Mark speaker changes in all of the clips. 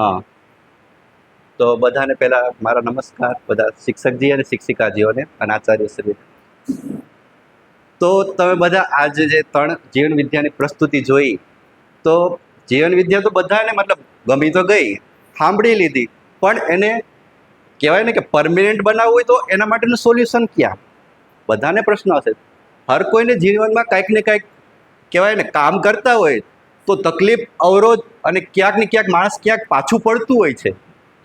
Speaker 1: હા. તો બધાને પહેલા મારા નમસ્કાર, બધા શિક્ષકજી અને શિક્ષિકાજીઓને, અને આચાર્યશ્રી તો તમે બધા આજે જે ત્રણ જીવન વિદ્યાની પ્રસ્તુતિ જોઈ, તો જીવન વિદ્યા તો બધાને મતલબ ગમી તો ગઈ, સાંભળી લીધી, પણ એને કહેવાય ને કે પરમિનન્ટ બનાવવું હોય તો એના માટેનું સોલ્યુશન ક્યાં? બધાને પ્રશ્ન હશે. હર કોઈને જીવનમાં કાંઈક ને કાંઈક કહેવાય ને કામ કરતા હોય તો તકલીફ, અવરોધ અને ક્યાંક ને ક્યાંક માણસ ક્યાંક પાછું પડતું હોય છે.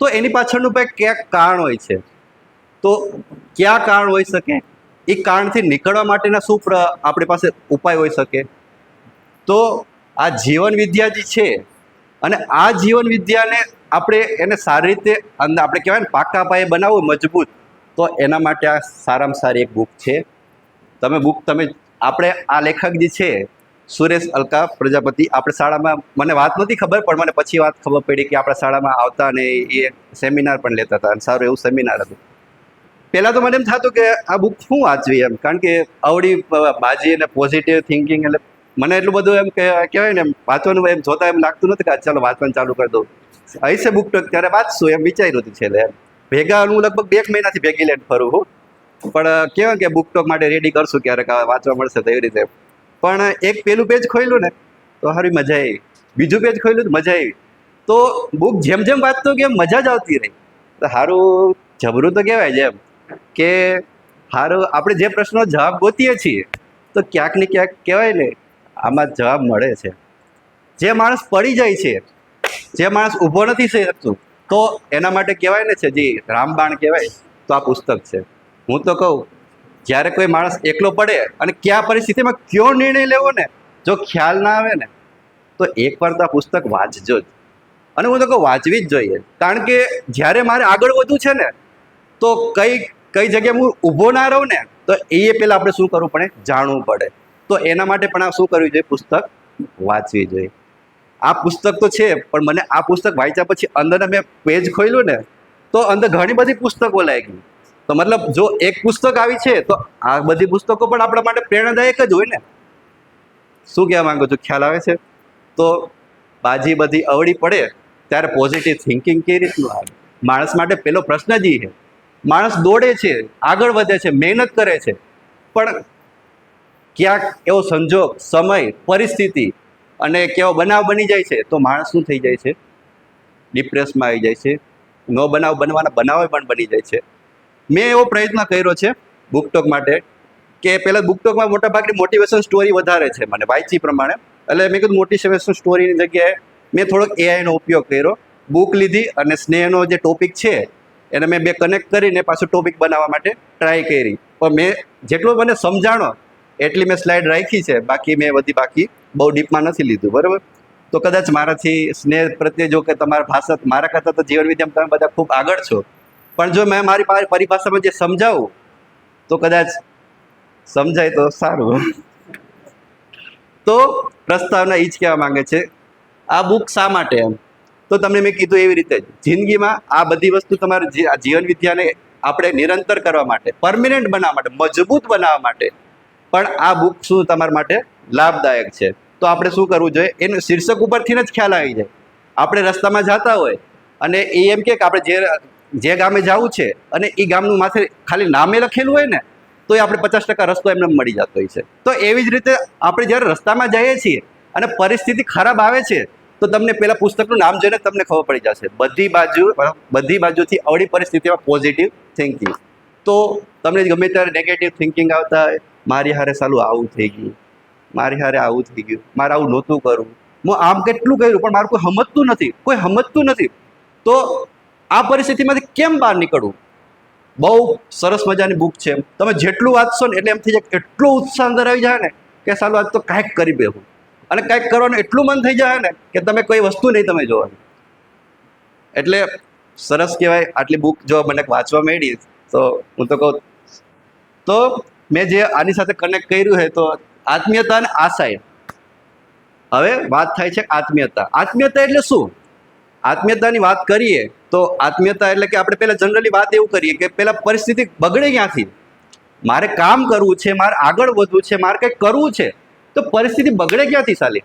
Speaker 1: તો એની પાછળનું કંઈક ક્યાંક કારણ હોય છે. તો ક્યાં કારણ હોઈ શકે? એ કારણથી નીકળવા માટેના શું આપણી પાસે ઉપાય હોઈ શકે? તો આ જીવન વિદ્યા જે છે, અને આ જીવન વિદ્યાને આપણે એને સારી રીતે અંદર આપણે કહેવાય ને પાકા પાયે બનાવવું મજબૂત, તો એના માટે આ સારામાં સારી એક બુક છે. તમે બુક, તમે, આપણે આ લેખક જે છે સુરેશ અલકા, પ્રજાપતિ. આપણે શાળામાં, મને વાત નથી ખબર, પણ મને પછી વાત ખબર પડી કે આપણા શાળામાં આવતા અને એ સેમિનાર પણ લેતા હતા. અને સારું એવું સેમિનાર હતું. પહેલાં તો મને એમ થતું કે આ બુક શું વાંચવી એમ? કારણ કે આવડી બાજી અને પોઝિટિવ થિંકિંગ એટલે મને એટલું બધું એમ કે, કહેવાય ને એમ, વાંચવાનું એમ જોતા એમ લાગતું નથી કે ચાલો વાંચવાનું ચાલુ કરી દઉં. હશે બુક તો ત્યારે વાંચશું એમ વિચાર્યું હતું છેલ્લે એમ. ભેગા, હું લગભગ બે મહિનાથી ભેગી લેટ ફરું હું. પણ કેવાય કે બુક ટોક માટે રેડી કરશું ક્યારેક વાંચવા મળશે તો એવી રીતે પણ એક પેલું પેજ ખોલ્યું ને, તો સારી મજા આવી. બીજું પેજ ખોલ્યું તો મજા આવી. તો બુક જેમ જેમ વાંચતો કે મજા જ આવતી રહી. તો સારું જબરું તો કહેવાય છે એમ કે સારું આપણે જે પ્રશ્નો જવાબ ગોતીએ છીએ, તો ક્યાંક ને ક્યાંક કહેવાય ને, આમાં જવાબ મળે છે. જે માણસ પડી જાય છે, જે માણસ ઊભો નથી શકતું, તો એના માટે કહેવાય ને છે જે રામબાણ કહેવાય, તો આ પુસ્તક છે. હું તો કહું જ્યારે કોઈ માણસ એકલો પડે અને કયા પરિસ્થિતિમાં કયો નિર્ણય લેવો ને, જો ખ્યાલ ના આવે ને, તો એકવાર તો આ પુસ્તક વાંચજો જ. અને હું તો કહું વાંચવી જ જોઈએ. કારણ કે જ્યારે મારે આગળ વધવું છે ને, તો કઈ કઈ જગ્યાએ હું ઊભો ના રહું ને, તો એ પહેલાં આપણે શું કરવું પડે? જાણવું પડે. તો એના માટે પણ આ શું કરવું જોઈએ? પુસ્તક વાંચવી જોઈએ. આ પુસ્તક તો છે, પણ મને આ પુસ્તક વાંચ્યા પછી અંદર મેં પેજ ખોલ્યું ને, તો અંદર ઘણી બધી પુસ્તકો લાગી તો મતલબ જો એક પુસ્તક આવી છે, તો આ બધી પુસ્તકો પણ આપણા માટે પ્રેરણાદાયક જ હોય ને. શું કહેવા માંગુ છું? ખ્યાલ આવે છે? તો બાજી બધી અવળી પડે, ત્યારે પોઝિટિવ થિંકિંગ કેવી રીતનું આવે? માણસ માટે પેલો પ્રશ્ન જ છે. માણસ દોડે છે, આગળ વધે છે, મહેનત કરે છે, પણ ક્યાંક એવો સંજોગ, સમય, પરિસ્થિતિ અને કેવો બનાવ બની જાય છે, તો માણસ શું થઈ જાય છે? ડિપ્રેસમાં આવી જાય છે. નો બનાવ બનવાના બનાવ પણ બની જાય છે. મેં એવો પ્રયત્ન કર્યો છે બુકટોક માટે કે પહેલાં બુકટોકમાં મોટાભાગની મોટિવેશન સ્ટોરી વધારે છે મને વાંચી પ્રમાણે. એટલે મેં કીધું મોટિવેશન સ્ટોરીની જગ્યાએ મેં થોડોક એઆઈનો ઉપયોગ કર્યો. બુક લીધી અને સ્નેહનો જે ટોપિક છે એને મેં બે કનેક્ટ કરીને પાછું ટોપિક બનાવવા માટે ટ્રાય કરી. પણ મેં જેટલું મને સમજાણો એટલી મેં સ્લાઇડ રાખી છે. બાકી મેં બધી બાકી બહુ ડીપમાં નથી લીધું, બરાબર? તો કદાચ મારાથી સ્નેહ પ્રત્યે જો કે તમારા ભાષા, મારા કરતાં તો જીવન વિદ્યામાં તમે બધા ખૂબ આગળ છો. પણ જો મેં મારી પરિભાષામાં જે સમજાવું, તો કદાચ સમજાય તો સારું. તો પ્રસ્તાવના એ જ કહેવા માંગે છે, આ બુક શા માટે એમ? તો તમને મેં કીધું એવી રીતે, જિંદગીમાં આ બધી વસ્તુ તમારે જીવન વિદ્યાને આપણે નિરંતર કરવા માટે, પરમિનન્ટ બનાવવા માટે, મજબૂત બનાવવા માટે, પણ આ બુક શું તમારા માટે લાભદાયક છે? તો આપણે શું કરવું જોઈએ? એનું શીર્ષક ઉપરથી જ ખ્યાલ આવી જાય. આપણે રસ્તામાં જતા હોય અને એ એમ કે આપણે જે જે ગામે જવું છે અને એ ગામનું માથે ખાલી નામે લખેલું હોય ને તો એ આપણે પચાસ ટકા રસ્તો એમને મળી જતો હોય છે. તો એવી જ રીતે આપણે જ્યારે રસ્તામાં જઈએ છીએ અને પરિસ્થિતિ ખરાબ આવે છે, તો તમને પહેલાં પુસ્તકનું નામ જોઈને તમને ખબર પડી જશે. બધી બાજુ, બધી બાજુથી અવળી પરિસ્થિતિમાં પોઝિટિવ થિંકિંગ તો તમને ગમે ત્યારે નેગેટિવ થિંકિંગ આવતા હોય, મારી હારે સાલું આવું થઈ ગયું, મારી હારે આવું થઈ ગયું, મારે આવું નહોતું કરવું. હું આમ કેટલું કર્યું, પણ મારું કોઈ સમજતું નથી, કોઈ સમજતું નથી. તો આ પરિસ્થિતિમાંથી કેમ બહાર નીકળવું? બહુ સરસ મજાની બુક છે તમે જેટલું વાંચશો ને એટલે એમ થઈ એટલો ઉત્સાહ અંદર આવી જાય ને કે સાલું આજ તો કાંઈક કરી બેહું. અને કાંઈક કરવાનું એટલું મન થઈ જાય ને કે તમે કોઈ વસ્તુ નહીં તમે જોવાની. એટલે સરસ કહેવાય આટલી બુક જો મને વાંચવા મળી, તો હું તો કહું તો મેં જે આની સાથે કનેક્ટ કર્યું છે તો આત્મીયતા અને આશાય. હવે વાત થાય છે આત્મીયતા. આત્મીયતા એટલે શું? આત્મીયતાની વાત કરીએ તો આત્મીયતા એટલે કે આપણે પહેલાં જનરલી વાત એવું કરીએ કે પહેલાં પરિસ્થિતિ બગડે ક્યાંથી? મારે કામ કરવું છે, મારે આગળ વધવું છે, મારે કંઈક કરવું છે, તો પરિસ્થિતિ બગડે ક્યાંથી સાલી?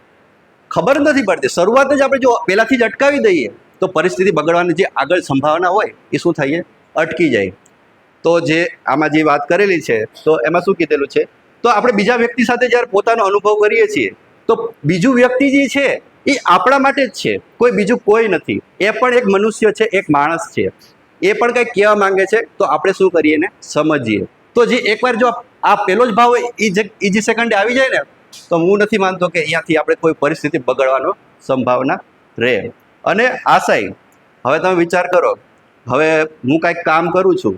Speaker 1: ખબર નથી પડતી. શરૂઆત જ આપણે જો પહેલાંથી જ અટકાવી દઈએ, તો પરિસ્થિતિ બગડવાની જે આગળ સંભાવના હોય, એ શું થાય અટકી જાય. તો જે આમાં જે વાત કરેલી છે, તો એમાં શું કીધેલું છે? તો આપણે બીજા વ્યક્તિ સાથે જ્યારે પોતાનો અનુભવ કરીએ છીએ, તો બીજું વ્યક્તિ જે છે એ આપણા માટે જ છે. કોઈ બીજું કોઈ નથી. એ પણ એક મનુષ્ય છે, એક માણસ છે. એ પણ કંઈક કહેવા માંગે છે, તો આપણે શું કરીએ ને? સમજીએ. તો જે એકવાર જો આ પેલો જ ભાવ એ જે જે સેકન્ડે આવી જાય ને, તો હું નથી માનતો કે અહીંયાથી આપણે કોઈ પરિસ્થિતિ બગડવાનો સંભાવના રહે. અને આશાય, હવે તમે વિચાર કરો, હવે હું કાંઈક કામ કરું છું,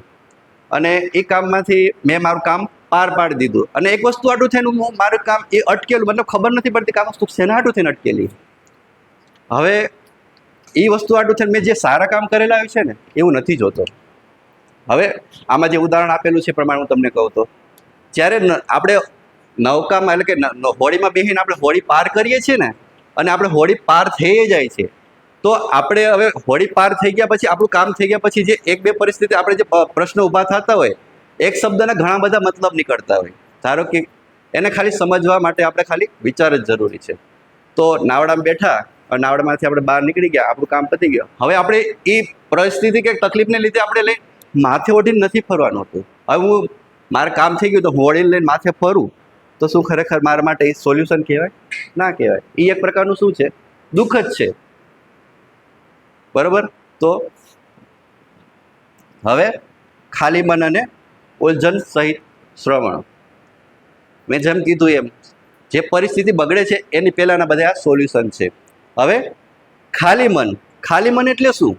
Speaker 1: અને એ કામમાંથી મેં મારું કામ પાર પાડી દીધું. અને એક વસ્તુ આટું થઈને હું મારું કામ એ અટકેલું મતલબ ખબર નથી પડતી કે આ વસ્તુ શેના આટું થઈને અટકેલી? હવે એ વસ્તુ આટલું છે મેં જે સારા કામ કરેલા હોય છે ને, એવું નથી જોતો. હવે આમાં જે ઉદાહરણ આપેલું છે પ્રમાણે હું તમને કહું તો, જ્યારે આપણે નૌકામાં એટલે કે ન- બેસીને આપણે હોળી પાર કરીએ છીએ ને, અને આપણે હોળી પાર થઈ જાય છે, તો આપણે હવે હોડી પાર થઈ ગયા પછી, આપણું કામ થઈ ગયા પછી જે એક બે પરિસ્થિતિ આપણે જે પ્રશ્નો ઊભા થતા હોય, એક શબ્દના ઘણા બધા મતલબ નીકળતા હોય. ધારો કે એને ખાલી સમજવા માટે આપણે ખાલી વિચાર જ જરૂરી છે. તો નાવડામાં બેઠા નાવડામાંથી આપણે બહાર નીકળી ગયા, આપણું કામ પતી ગયું. હવે આપણે એ પરિસ્થિતિ કે તકલીફને લીધે આપણે લઈ માથે ઓઢીને નથી ફરવાનું હતું. હવે હું મારે કામ થઈ ગયું તો હું ઓઢીને લઈને માથે ફરું. તો શું ખરેખર મારા માટે એ સોલ્યુશન કહેવાય? ના કહેવાય. એ એક પ્રકારનું શું છે? દુઃખ જ છે. બરાબર? તો હવે ખાલી મન અને ઓલજન સહિત શ્રવણ. મેં જેમ કીધું એમ, જે પરિસ્થિતિ બગડે છે, એની પહેલાંના બધા સોલ્યુશન છે. હવે ખાલી મન. ખાલી મન એટલે શું?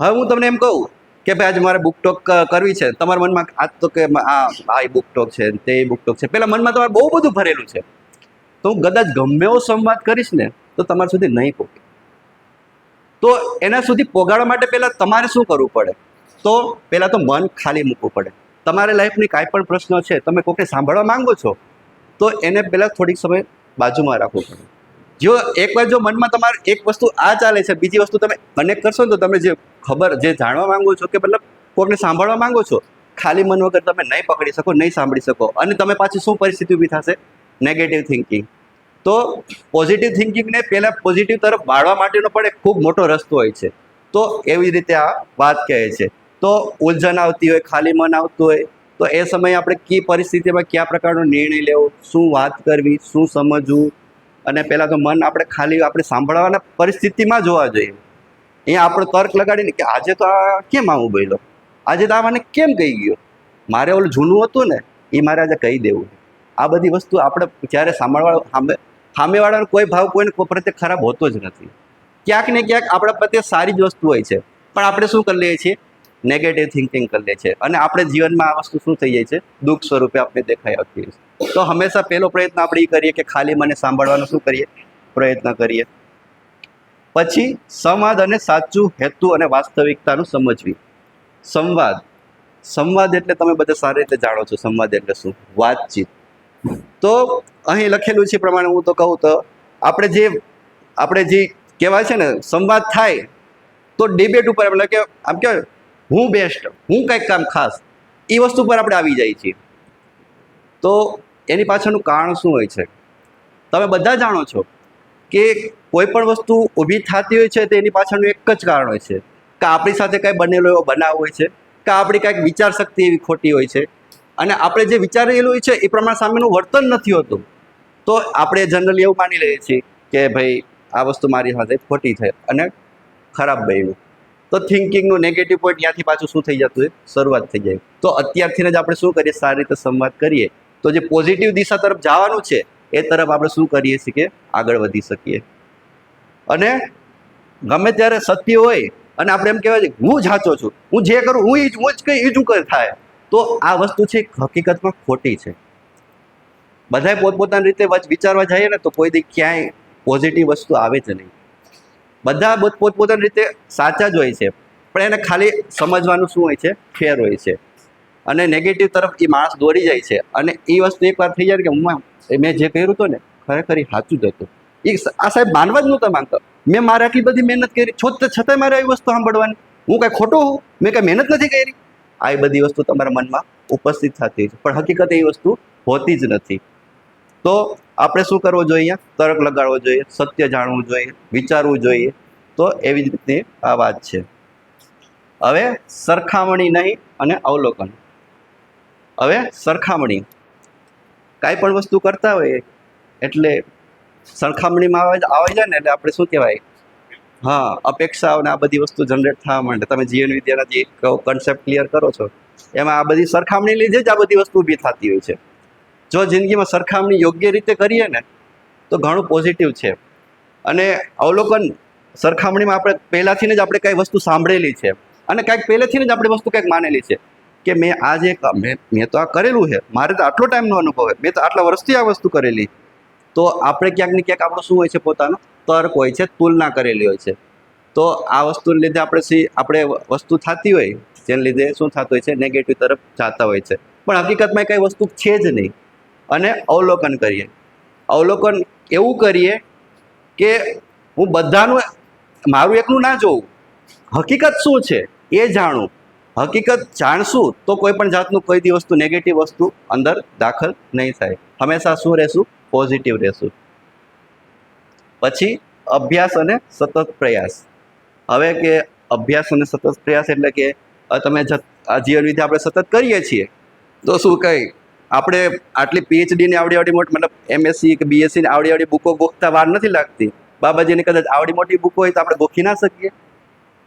Speaker 1: હવે હું તમને એમ કહું કે ભાઈ આજે મારે બુક ટોક કરવી છે. તમારા મનમાં આજ તો કે આ આ બુક ટોક છે તે બુક ટોક છે. પહેલાં મનમાં તમારે બહુ બધું ભરેલું છે. તો હું કદાચ ગમે એવો સંવાદ કરીશ ને, તો તમારા સુધી નહીં પહોંચે. તો એના સુધી પોગાડવા માટે પહેલાં તમારે શું કરવું પડે? તો પહેલાં તો મન ખાલી મૂકવું પડે. તમારે લાઈફની કાંઈ પણ પ્રશ્ન છે, તમે કોઈને સાંભળવા માંગો છો, તો એને પહેલાં થોડીક સમય બાજુમાં રાખવું પડે. જો એકવાર જો મનમાં તમારે એક વસ્તુ આ ચાલે છે, બીજી વસ્તુ તમે કનેક્ટ કરશો ને તો તમે જે ખબર, જે જાણવા માંગો છો કે મતલબ કોઈને સાંભળવા માંગો છો, ખાલી મન વગર તમે નહીં પકડી શકો, નહીં સાંભળી શકો. અને તમે પાછી શું પરિસ્થિતિ ઊભી થશે? નેગેટિવ થિંકિંગ તો પોઝિટિવ થિંકિંગને પહેલાં પોઝિટિવ તરફ વાળવા માટેનો પણ એક ખૂબ મોટો રસ્તો હોય છે. તો એવી રીતે આ વાત કહે છે. તો ઉલઝન આવતી હોય, ખાલી મન આવતું હોય, તો એ સમયે આપણે કી પરિસ્થિતિમાં કયા પ્રકારનો નિર્ણય લેવો, શું વાત કરવી, શું સમજવું અને પહેલાં તો મન આપણે ખાલી આપણે સાંભળવાના પરિસ્થિતિમાં જોવા જોઈએ. અહીંયા આપણો તર્ક લગાડીને કે આજે તો આ કેમ આવું બોલ્યો? આજે તો આ મને કેમ કહી ગયો? મારે ઓલું જૂનું હતું ને, એ મારે આજે કહી દેવું આ બધી વસ્તુ આપણે જ્યારે સાંભળવા સામે સામેવાળાનો કોઈ ભાવ કોઈને કોઈ પ્રત્યે ખરાબ હોતો જ નથી. ક્યાંક ને ક્યાંક આપણા પ્રત્યે સારી જ વસ્તુ હોય છે. પણ આપણે શું કરી લઈએ છીએ? નેગેટિવ થિંકિંગ કરી લઈએ છીએ. અને આપણે જીવનમાં આ વસ્તુ શું થઈ જાય છે? દુઃખ સ્વરૂપે આપણે દેખાઈ આવતી છે. તો હંમેશા પહેલો પ્રયત્ન આપણે એ કરીએ કે ખાલી મને સાંભળવાનો શું કરીએ? પ્રયત્ન કરીએ. પછી સંવાદ અને સાચું હેતુ અને વાસ્તવિકતાનું સમજવી. સંવાદ. સંવાદ એટલે તમે બધા સારી રીતે જાણો છો સંવાદ એટલે શું? વાતચીત. તો અહીં લખેલું છે પ્રમાણે હું તો કહું તો આપણે જે આપણે જે કહેવાય છે ને સંવાદ થાય તો ડિબેટ ઉપર એટલે કે, આમ કહેવાય હું બેસ્ટ હું કંઈક કામ ખાસ એ વસ્તુ પર આપણે આવી જાય છીએ. તો એની પાછળનું કારણ શું હોય છે? તમે બધા જાણો છો કે કોઈ પણ વસ્તુ ઊભી થતી હોય છે તો એની પાછળનું એક જ કારણ હોય છે. કે આપણી સાથે કાંઈ બનેલો એવો બનાવ હોય છે, કે આપણી કાંઈક વિચાર શક્તિ એવી ખોટી હોય છે. અને આપણે જે વિચારેલું હોય છે એ પ્રમાણે સામેનું વર્તન નથી હોતું. તો આપણે જનરલી એવું માની લઈએ છીએ કે ભાઈ, આ વસ્તુ મારી સાથે ખોટી થઈ અને ખરાબ બન્યું. તો થિંકિંગનું નેગેટિવ પોઈન્ટ ત્યાંથી પાછું શું થઈ જતું હોય? શરૂઆત થઈ જાય. તો અત્યારથી જ આપણે શું કરીએ? સારી રીતે સંવાદ કરીએ. તો જે પોઝિટિવ દિશા તરફ જવાનું છે, એ તરફ આપણે શું કરીએ છીએ કે આગળ વધી શકીએ. અને ગમે ત્યારે સત્ય હોય, અને આપણે એમ કહેવાય છે, હું જાચો છું, હું જે કરું, હું ઈજ હું જ કંઈ ઈજું કર થાય, તો આ વસ્તુ છે હકીકતમાં ખોટી છે. બધા પોતપોતાની રીતે વિચારવા જઈએ ને તો કોઈ દી ક્યાંય પોઝિટિવ વસ્તુ આવે જ નહીં. બધા પોતપોતાની રીતે સાચા જ હોય છે, પણ એને ખાલી સમજવાનું શું હોય છે? ફેર હોય છે. અને નેગેટિવ તરફ એ માણસ દોરી જાય છે. અને એ વસ્તુ એકવાર થઈ જાય કે હું મેં જે કર્યું હતું ને, ખરેખર સાચું જ હતું. એ આ સાહેબ માનવા જ નહોતા માંગતા. મેં મારે આટલી બધી મહેનત કરી છતાં છતાંય મારે આવી વસ્તુ સાંભળવાની. હું કાંઈ ખોટું હું મેં કાંઈ મહેનત નથી કરી? આ બધી વસ્તુ તમારા મનમાં ઉપસ્થિત થતી છે. પણ હકીકત એ વસ્તુ હોતી જ નથી. તો આપણે શું કરવું જોઈએ? તર્ક લગાડવો જોઈએ, સત્ય જાણવું જોઈએ, વિચારવું જોઈએ. તો એવી જ રીતની આ વાત છે. હવે સરખામણી નહીં અને અવલોકન. હવે સરખામણી. કાંઈ પણ વસ્તુ કરતા હોઈએ એટલે સરખામણીમાં આવે આવી જાય ને એટલે આપણે શું કહેવાય? હા અપેક્ષાઓ ને આ બધી વસ્તુ જનરેટ થવા માંડે. તમે જીવન વિદ્યાના જે કન્સેપ્ટ ક્લિયર કરો છો, એમાં આ બધી સરખામણી લીધે જ આ બધી વસ્તુ ઊભી થતી હોય છે. જો જિંદગીમાં સરખામણી યોગ્ય રીતે કરીએ ને, તો ઘણું પોઝિટિવ છે. અને અવલોકન, સરખામણીમાં આપણે પહેલાંથી જ આપણે કાંઈ વસ્તુ સાંભળેલી છે. અને કાંઈક પહેલેથી જ આપણે વસ્તુ કંઈક માનેલી છે. કે મેં આ જે મેં તો આ કરેલું છે. મારે તો આટલો ટાઈમનો અનુભવ છે. મેં તો આટલા વર્ષથી આ વસ્તુ કરેલી. તો આપણે ક્યાંક ને ક્યાંક આપણું શું હોય છે પોતાનો? તર્ક હોય છે, તુલના કરેલી હોય છે. તો આ વસ્તુને લીધે આપણે સી, આપણે વસ્તુ થતી હોય, જેને લીધે શું થતું હોય છે? નેગેટિવ તરફ જતા હોય છે. પણ હકીકતમાં કંઈ વસ્તુ છે જ નહીં. અને અવલોકન કરીએ. અવલોકન એવું કરીએ કે હું બધાનું, મારું એકલું ના જોઉં. હકીકત શું છે? એ જાણું. હકીકત જાણશું તો કોઈ પણ જાતનું કોઈ દી વસ્તુ નેગેટિવ વસ્તુ અંદર દાખલ નહીં થાય. હંમેશા શું રહેશું? પોઝિટિવ રહેશું. પછી અભ્યાસ અને સતત પ્રયાસ. હવે કે અભ્યાસ અને સતત પ્રયાસ એટલે કે તમે આ જીવન વિદ્યા આપણે સતત કરીએ છીએ, તો શું કહી આપણે આટલી પીએચડીની આવડી આવડી મોટી, મતલબ એમએસસી કે બીએસસીની આવડી આવડી બુકો ગોખતા વાર નથી લાગતી. બાબાજીની કદાચ આવડી મોટી બુકો હોય તો આપણે ગોખી ના શકીએ.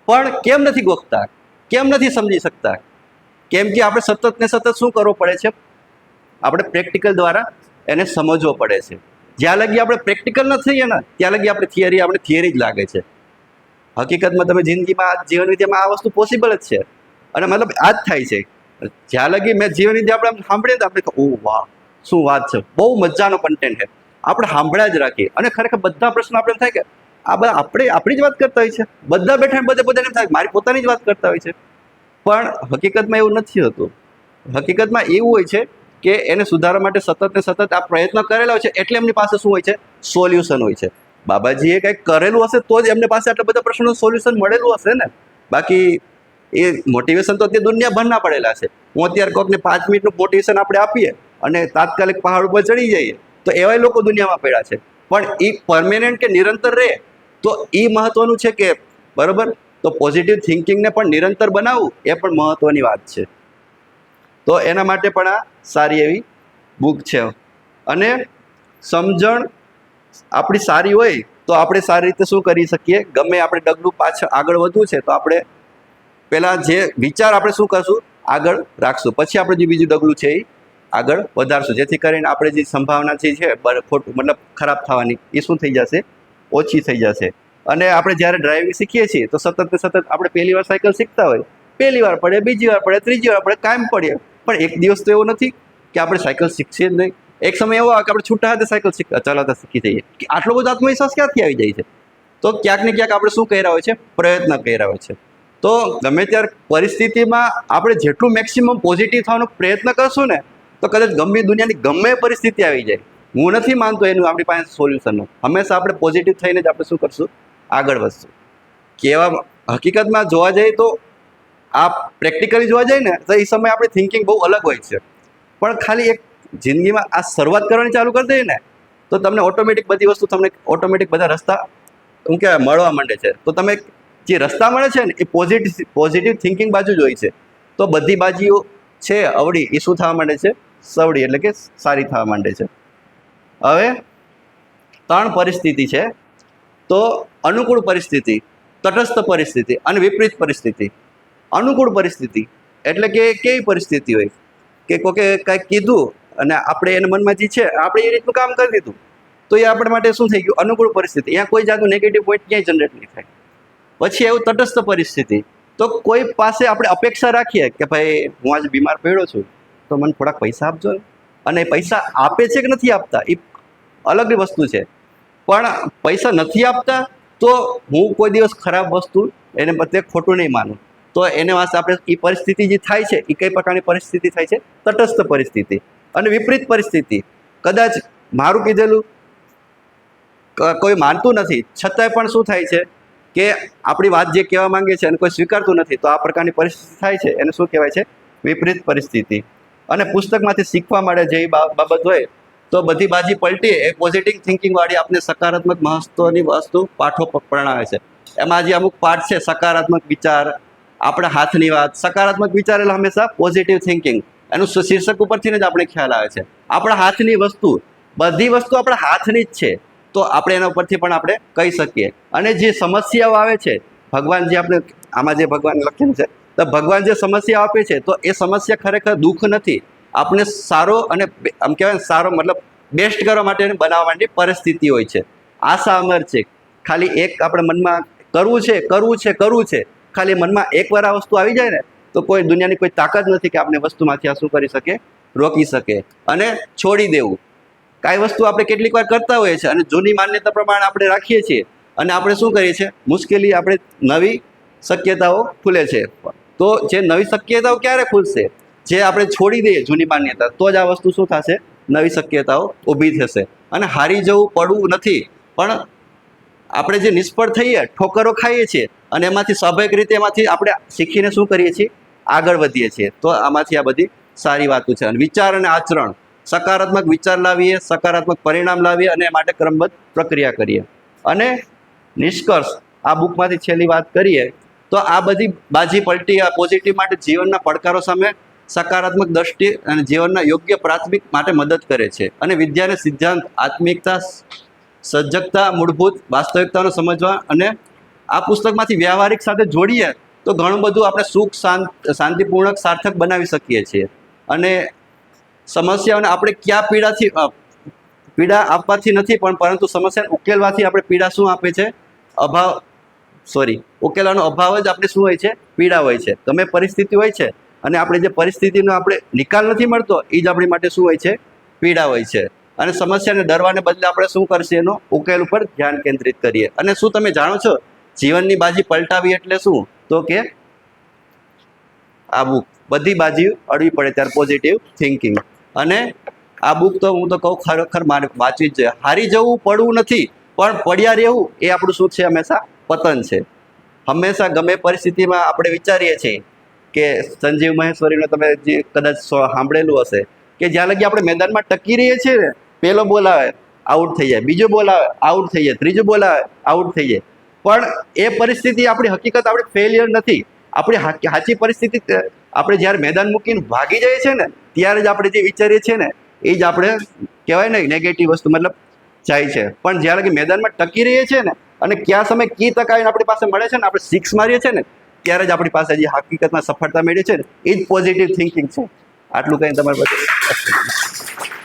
Speaker 1: પણ કેમ નથી ગોખતા? કેમ નથી સમજી શકતા? કેમ કે આપણે સતત ને સતત શું કરવું પડે છે? આપણે પ્રેક્ટિકલ દ્વારા એને સમજવો પડે છે. જ્યાં લગી આપણે પ્રેક્ટિકલ ન થઈએ ને, ત્યાં લગી આપણે થિયરી આપણે થિયરી જ લાગે છે. હકીકતમાં તમે જિંદગીમાં જીવન વિદ્યામાં આ વસ્તુ પોસિબલ જ છે. અને મતલબ આ જ થાય છે. જ્યાં લગી મેં જીવન વિદ્યા આપણે આમ સાંભળીએ તો આપણે ઓ વાહ, શું વાત છે? બહુ મજાનો કન્ટેન્ટ છે. આપણે સાંભળ્યા જ રાખીએ. અને ખરેખર બધા પ્રશ્નો આપણે થાય કે આ બધા આપણે, આપણી જ વાત કરતા હોય છે. બધા બેઠા બધે બધાને થાય મારી પોતાની જ વાત કરતા હોય છે. પણ હકીકતમાં એવું નથી હોતું. હકીકતમાં એવું હોય છે કે એને સુધારવા માટે સતત ને સતત આ પ્રયત્ન કરેલા હોય છે એટલે એમની પાસે શું હોય છે? સોલ્યુશન હોય છે. બાબાજીએ કંઈક કરેલું હશે તો જ એમની પાસે આટલા બધા પ્રશ્નોનું સોલ્યુશન મળેલું હશે ને? બાકી એ મોટિવેશન તો અત્યારે દુનિયાભરના પડેલા છે. હું અત્યારે કોકને પાંચ મિનિટનું મોટિવેશન આપણે આપીએ અને તાત્કાલિક પહાડ ઉપર ચડી જઈએ, તો એવાય લોકો દુનિયામાં પડ્યા છે. પણ એ પરમેનન્ટ કે નિરંતર રહે તો એ મહત્વનું છે કે, બરાબર? તો પોઝિટિવ થિંકિંગને પણ નિરંતર બનાવવું એ પણ મહત્વની વાત છે. તો એના માટે પણ આ સારી એવી બુક છે. અને સમજણ આપણી સારી હોય, તો આપણે સારી રીતે શું કરી શકીએ? ગમે આપણે ડગલું પાછળ આગળ વધવું છે, તો આપણે પહેલાં જે વિચાર આપણે શું કરશું? આગળ રાખશું. પછી આપણે જે બીજું ડગલું છે એ આગળ વધારશું. જેથી કરીને આપણે જે સંભાવના છે ખોટું, મતલબ ખરાબ થવાની, એ શું થઈ જશે? ઓછી થઈ જશે. અને આપણે જ્યારે ડ્રાઇવિંગ શીખીએ છીએ, તો સતત ને સતત આપણે પહેલી વાર સાયકલ શીખતા હોય. પહેલી વાર પડે, બીજી વાર પડે, ત્રીજી વાર પડે, કાયમ પડીએ. પણ એક દિવસ તો એવો નથી કે આપણે સાયકલ શીખશે જ નહીં. એક સમય એવો કે આપણે છૂટા હાથે સાયકલ શીખ ચલાવતા શીખી જઈએ. કે આટલો બધો આત્મવિશ્વાસ ક્યાંથી આવી જાય છે? તો ક્યાંક ને ક્યાંક આપણે શું કર્યા હોય છે? પ્રયત્ન કર્યા હોય છે. તો ગમે ત્યારે પરિસ્થિતિમાં આપણે જેટલું મેક્સિમમ પોઝિટિવ થવાનો પ્રયત્ન કરશું ને, તો કદાચ ગમે દુનિયાની ગમે પરિસ્થિતિ આવી જાય. હું નથી માનતો એનું આપણી પાસે સોલ્યુશનનું હંમેશા આપણે પોઝિટિવ થઈને જ આપણે શું કરશું? આગળ વધશું. કેવા હકીકતમાં જોવા જઈએ તો આ પ્રેક્ટિકલી જોવા જઈએ ને, તો એ સમયે આપણી થિંકિંગ બહુ અલગ હોય છે. પણ ખાલી એક જિંદગીમાં આ શરૂઆત કરવાની ચાલુ કરી દઈએ ને, તો તમને ઓટોમેટિક બધી વસ્તુ તમને ઓટોમેટિક બધા રસ્તા શું કહેવાય, મળવા માંડે છે. તો તમે જે રસ્તા મળે છે ને, એ પોઝિટિવ પોઝિટિવ થિંકિંગ બાજુ જ હોય છે. તો બધી બાજુઓ છે, અવળી, એ શું થવા માંડે છે? સવડી એટલે કે સારી થવા માંડે છે. હવે ત્રણ પરિસ્થિતિ છે. તો અનુકૂળ પરિસ્થિતિ, તટસ્થ પરિસ્થિતિ અને વિપરીત પરિસ્થિતિ. અનુકૂળ પરિસ્થિતિ એટલે કે કેવી પરિસ્થિતિ હોય? કે કોકે કાંઈક કીધું અને આપણે એના મનમાં જે છે, આપણે એ રીતનું કામ કરી દીધું. તો એ આપણા માટે શું થઈ ગયું? અનુકૂળ પરિસ્થિતિ. અહીંયા કોઈ જાતનું નેગેટિવ પોઈન્ટ ક્યાંય જનરેટ નહીં થાય. પછી એવું તટસ્થ પરિસ્થિતિ. તો કોઈ પાસે આપણે અપેક્ષા રાખીએ કે ભાઈ, હું આજે બીમાર પડ્યો છું, તો મને થોડાક પૈસા આપજો ને. અને પૈસા આપે છે કે નથી આપતા? એ અલગ વસ્તુ છે. પણ પૈસા નથી આપતા તો હું કોઈ દિવસ ખરાબ વસ્તુ એને બદલે ખોટું નહીં માનું. તો એને વાંચે આપણે એ પરિસ્થિતિ જે થાય છે એ કઈ પ્રકારની પરિસ્થિતિ થાય છે? તટસ્થ પરિસ્થિતિ અને વિપરીત પરિસ્થિતિ. કદાચ મારું કીધેલું કોઈ માનતું નથી. છતાંય પણ શું થાય છે કે આપણી વાત જે કહેવા માંગે છે અને કોઈ સ્વીકારતું નથી, તો આ પ્રકારની પરિસ્થિતિ થાય છે. એને શું કહેવાય છે? વિપરીત પરિસ્થિતિ. અને પુસ્તકમાંથી શીખવા મળે જે બાબત હોય તો બધી બાજી પલટી એ પોઝિટિવ થિંકિંગ વાળી આપને સકારાત્મક મહત્વની વસ્તુ પાઠો પ્રણાવે છે. એમાં જે અમુક પાઠ છે, સકારાત્મક વિચાર, આપણા હાથની વાત. સકારાત્મક વિચાર એટલે હંમેશા પોઝિટિવ થિંકિંગ એનું શીર્ષક ઉપરથી જ આપણે ખ્યાલ આવે છે. આપણા હાથની વસ્તુ, બધી વસ્તુ આપણા હાથની જ છે. તો આપણે એના ઉપરથી પણ આપણે કહી શકીએ. અને જે સમસ્યાઓ આવે છે, ભગવાન જે આપણે, આમાં જે ભગવાન લખ્યું છે, તો ભગવાન જે સમસ્યા આપે છે, તો એ સમસ્યા ખરેખર દુઃખ નથી. આપણે સારો અને આમ કહેવાય સારો મતલબ બેસ્ટ કરવા માટે બનાવવા માટે પરિસ્થિતિ હોય છે. આશા અમર છે. ખાલી એક આપણે મનમાં કરવું છે કરવું છે કરવું છે. ખાલી મનમાં એકવાર આ વસ્તુ આવી જાય ને, તો કોઈ દુનિયાની કોઈ તાકાત નથી કે આપણે વસ્તુમાંથી આ શું કરી શકે રોકી શકે અને છોડી દેવું. કાંઈ વસ્તુ આપણે કેટલીક વાર કરતા હોઈએ છીએ અને જૂની માન્યતા પ્રમાણે આપણે રાખીએ છીએ. અને આપણે શું કરીએ છીએ? મુશ્કેલી આપણે નવી શક્યતાઓ ખુલે છે. તો જે નવી શક્યતાઓ ક્યારે ખુલશે? જે આપણે છોડી દઈએ જૂની માન્યતા, તો જ આ વસ્તુ શું થશે? નવી શક્યતાઓ ઊભી થશે. અને હારી જવું પડવું નથી, પણ આપણે જે નિષ્ફળ થઈએ, ઠોકરો ખાઈએ છીએ, અને એમાંથી સ્વાભાવિક રીતે એમાંથી આપણે શીખીને શું કરીએ છીએ? આગળ વધીએ છીએ. તો આમાંથી આ બધી સારી વાતો છે. અને વિચાર અને આચરણ, સકારાત્મક વિચાર લાવીએ, સકારાત્મક પરિણામ લાવીએ, અને એ માટે ક્રમબદ્ધ પ્રક્રિયા કરીએ. અને નિષ્કર્ષ, આ બુકમાંથી છેલ્લી વાત કરીએ, તો આ બધી બાજી પલટી આ પોઝિટિવ માટે જીવનના પડકારો સામે સકારાત્મક દ્રષ્ટિ અને જીવનના યોગ્ય પ્રાથમિક માટે મદદ કરે છે. અને વિદ્યાને સિદ્ધાંત, આત્મિકતા સજ્જકતા, મૂળભૂત વાસ્તવિકતાનો સમજવા અને આ પુસ્તકમાંથી વ્યવહારિક સાથે જોડીએ તો ઘણું બધું આપણે સુખ, શાંત શાંતિપૂર્ણક સાર્થક બનાવી શકીએ છીએ. અને સમસ્યાઓને આપણે ક્યાં પીડાથી પીડા આપવાથી નથી પણ પરંતુ સમસ્યાને ઉકેલવાથી આપણે પીડા શું આપે છે? અભાવ, સોરી ઉકેલાનો અભાવ જ આપણે શું હોય છે? પીડા હોય છે. ગમે પરિસ્થિતિ હોય છે અને આપણે જે પરિસ્થિતિનો આપણે નિકાલ નથી મળતો એ જ આપણી માટે શું હોય છે? પીડા હોય છે. અને સમસ્યાને ડરવાને બદલે આપણે શું કરશે એનો ઉકેલ ઉપર ધ્યાન કેન્દ્રિત કરીએ. અને શું તમે જાણો છો? જીવનની બાજી પલટાવી એટલે શું? તો કે આ બુક, બધી બાજી અડવી પડે ત્યારે પોઝિટિવ થિંકિંગ અને આ બુક તો હું તો કહું ખરેખર મારે વાંચવી જ જોઈએ. હારી જવું પડવું નથી, પણ પડ્યા રહેવું એ આપણું શું છે? હંમેશા પતન છે. હંમેશા ગમે પરિસ્થિતિમાં આપણે વિચારીએ છીએ કે સંજીવ મહેશ્વરીનો તમે જે કદાચ સાંભળેલું હશે, કે જ્યાં લગી આપણે મેદાનમાં ટકી રહીએ છીએ ને પહેલો બોલ આવે, આઉટ થઈ જાય, બીજો બોલ આવે, આઉટ થઈ જાય, ત્રીજો બોલ આવે, આઉટ થઈ જાય. પણ એ પરિસ્થિતિ આપણી હકીકત આપણે ફેલિયર નથી. આપણી સાચી પરિસ્થિતિ, આપણે જ્યારે મેદાન મૂકીને ભાગી જઈએ છીએ ને, ત્યારે જ આપણે જે વિચારીએ છીએ ને, એ જ આપણે કહેવાય ને નેગેટિવ વસ્તુ મતલબ જાય છે. પણ જ્યારે મેદાનમાં ટકી રહીએ છીએ ને, અને ક્યાં સમય કી તક આવીને આપણી પાસે મળે છે ને, આપણે સિક્સ મારીએ છીએ ને ત્યારે જ આપણી પાસે જે હકીકતમાં સફળતા મેળવી છે ને, એ જ પોઝિટિવ થિંકિંગ છે. આટલું કંઈ તમારે બધું